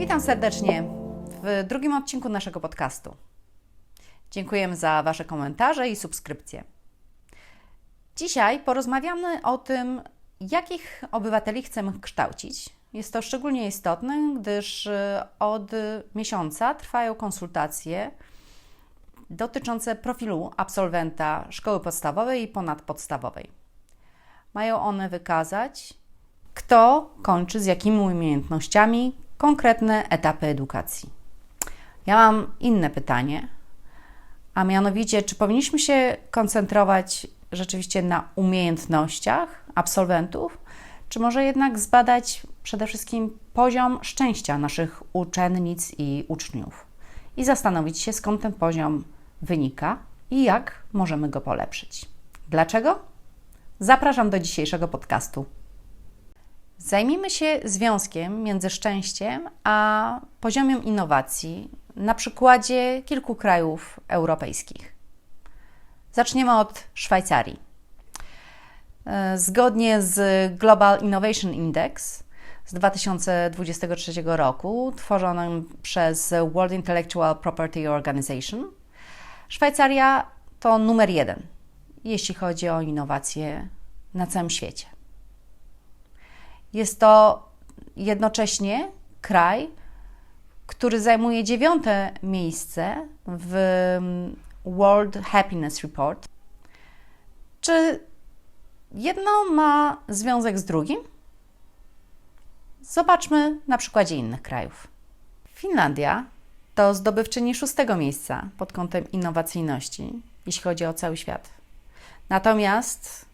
Witam serdecznie w drugim odcinku naszego podcastu. Dziękujemy za Wasze komentarze i subskrypcje. Dzisiaj porozmawiamy o tym, jakich obywateli chcemy kształcić. Jest to szczególnie istotne, gdyż y, od miesiąca trwają konsultacje dotyczące profilu absolwenta szkoły podstawowej i ponadpodstawowej. Mają one wykazać, kto kończy z jakimi umiejętnościami konkretne etapy edukacji. Ja mam inne pytanie, a mianowicie, czy powinniśmy się koncentrować rzeczywiście na umiejętnościach absolwentów, czy może jednak zbadać przede wszystkim poziom szczęścia naszych uczennic i uczniów i zastanowić się, skąd ten poziom wynika i jak możemy go polepszyć. Dlaczego? Zapraszam do dzisiejszego podcastu. Zajmijmy się związkiem między szczęściem a poziomem innowacji na przykładzie kilku krajów europejskich. Zaczniemy od Szwajcarii. E, Zgodnie z Global Innovation Index z 2023 roku, tworzonym przez World Intellectual Property Organization, Szwajcaria to numer jeden, jeśli chodzi o innowacje na całym świecie. Jest to jednocześnie kraj, który zajmuje dziewiąte miejsce w World Happiness Report. Czy jedno ma związek z drugim? Zobaczmy na przykładzie innych krajów. Finlandia to zdobywczyni szóstego miejsca pod kątem innowacyjności, jeśli chodzi o cały świat. Natomiast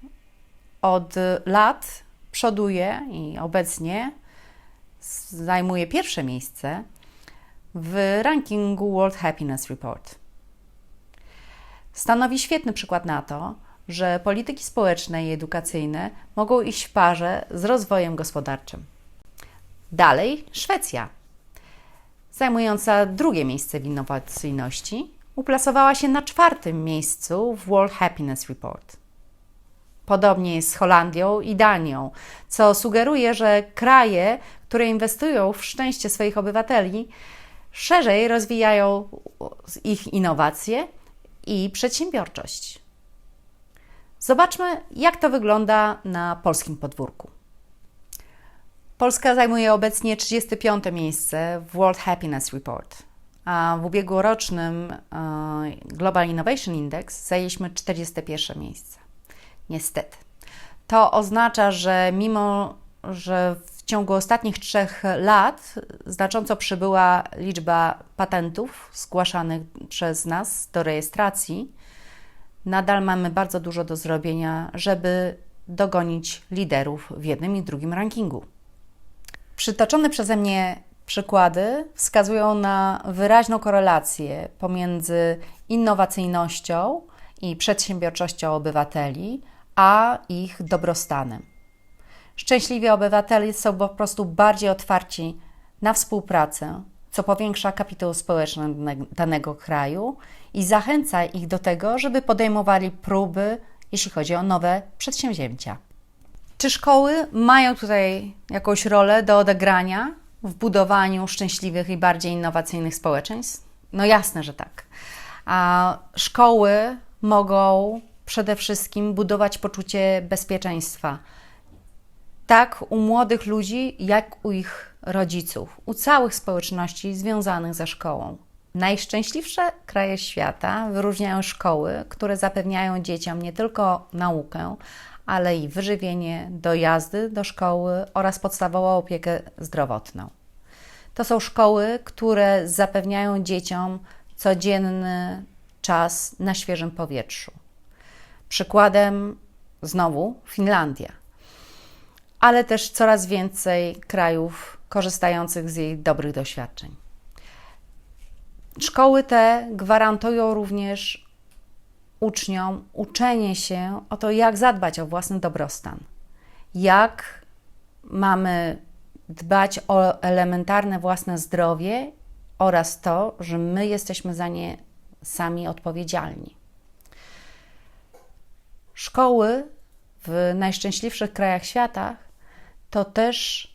od lat przoduje i obecnie zajmuje pierwsze miejsce w rankingu World Happiness Report. Stanowi świetny przykład na to, że polityki społeczne i edukacyjne mogą iść w parze z rozwojem gospodarczym. Dalej Szwecja, zajmująca drugie miejsce w innowacyjności, uplasowała się na czwartym miejscu w World Happiness Report. Podobnie jest z Holandią i Danią, co sugeruje, że kraje, które inwestują w szczęście swoich obywateli, szerzej rozwijają ich innowacje i przedsiębiorczość. Zobaczmy, jak to wygląda na polskim podwórku. Polska zajmuje obecnie 35 miejsce w World Happiness Report, a w ubiegłorocznym e, Global Innovation Index zajęliśmy 41 miejsce. Niestety. To oznacza, że mimo, że w ciągu ostatnich trzech lat znacząco przybyła liczba patentów zgłaszanych przez nas do rejestracji, nadal mamy bardzo dużo do zrobienia, żeby dogonić liderów w jednym i drugim rankingu. Przytoczone przeze mnie przykłady wskazują na wyraźną korelację pomiędzy innowacyjnością i przedsiębiorczością obywateli, a ich dobrostanem. Szczęśliwi obywatele są po prostu bardziej otwarci na współpracę, co powiększa kapitał społeczny danego kraju i zachęca ich do tego, żeby podejmowali próby, jeśli chodzi o nowe przedsięwzięcia. Czy szkoły mają tutaj jakąś rolę do odegrania w budowaniu szczęśliwych i bardziej innowacyjnych społeczeństw? No jasne, że tak. A szkoły mogą przede wszystkim budować poczucie bezpieczeństwa. Tak u młodych ludzi, jak u ich rodziców, u całych społeczności związanych ze szkołą. Najszczęśliwsze kraje świata wyróżniają szkoły, które zapewniają dzieciom nie tylko naukę, ale i wyżywienie, dojazdy do szkoły oraz podstawową opiekę zdrowotną. To są szkoły, które zapewniają dzieciom codzienny czas na świeżym powietrzu. Przykładem znowu Finlandia, ale też coraz więcej krajów korzystających z jej dobrych doświadczeń. Szkoły te gwarantują również uczniom uczenie się o to, jak zadbać o własny dobrostan, jak mamy dbać o elementarne własne zdrowie oraz to, że my jesteśmy za nie sami odpowiedzialni. Szkoły w najszczęśliwszych krajach świata to też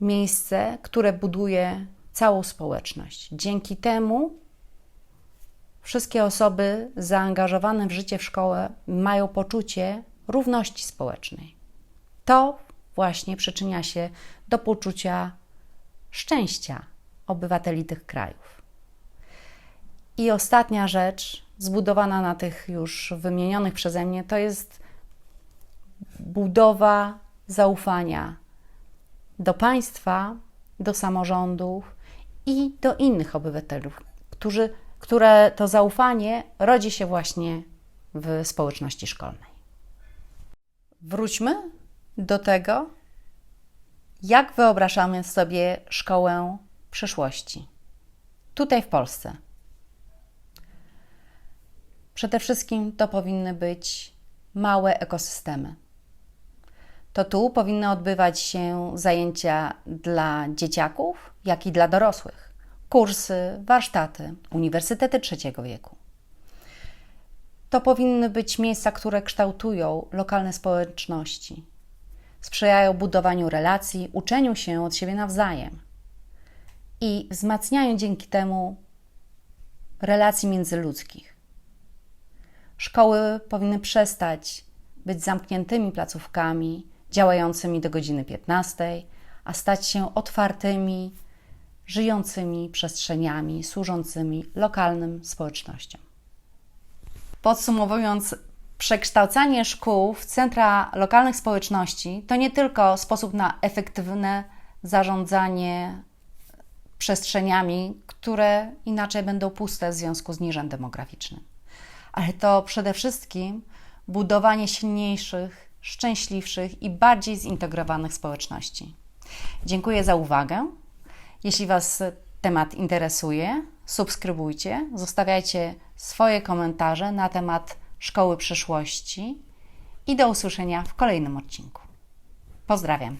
miejsce, które buduje całą społeczność. Dzięki temu wszystkie osoby zaangażowane w życie w szkołę mają poczucie równości społecznej. To właśnie przyczynia się do poczucia szczęścia obywateli tych krajów. I ostatnia rzecz, zbudowana na tych już wymienionych przeze mnie, to jest budowa zaufania do państwa, do samorządów i do innych obywateli, którzy, które to zaufanie rodzi się właśnie w społeczności szkolnej. Wróćmy do tego, jak wyobrażamy sobie szkołę przyszłości tutaj w Polsce. Przede wszystkim to powinny być małe ekosystemy. To tu powinny odbywać się zajęcia dla dzieciaków, jak i dla dorosłych, kursy, warsztaty, uniwersytety trzeciego wieku. To powinny być miejsca, które kształtują lokalne społeczności, sprzyjają budowaniu relacji, uczeniu się od siebie nawzajem i wzmacniają dzięki temu relacji międzyludzkich. Szkoły powinny przestać być zamkniętymi placówkami działającymi do godziny 15, a stać się otwartymi, żyjącymi przestrzeniami służącymi lokalnym społecznościom. Podsumowując, przekształcanie szkół w centra lokalnych społeczności to nie tylko sposób na efektywne zarządzanie przestrzeniami, które inaczej będą puste w związku z niżem demograficznym, ale to przede wszystkim budowanie silniejszych, szczęśliwszych i bardziej zintegrowanych społeczności. Dziękuję za uwagę. Jeśli Was temat interesuje, subskrybujcie, zostawiajcie swoje komentarze na temat szkoły przyszłości i do usłyszenia w kolejnym odcinku. Pozdrawiam.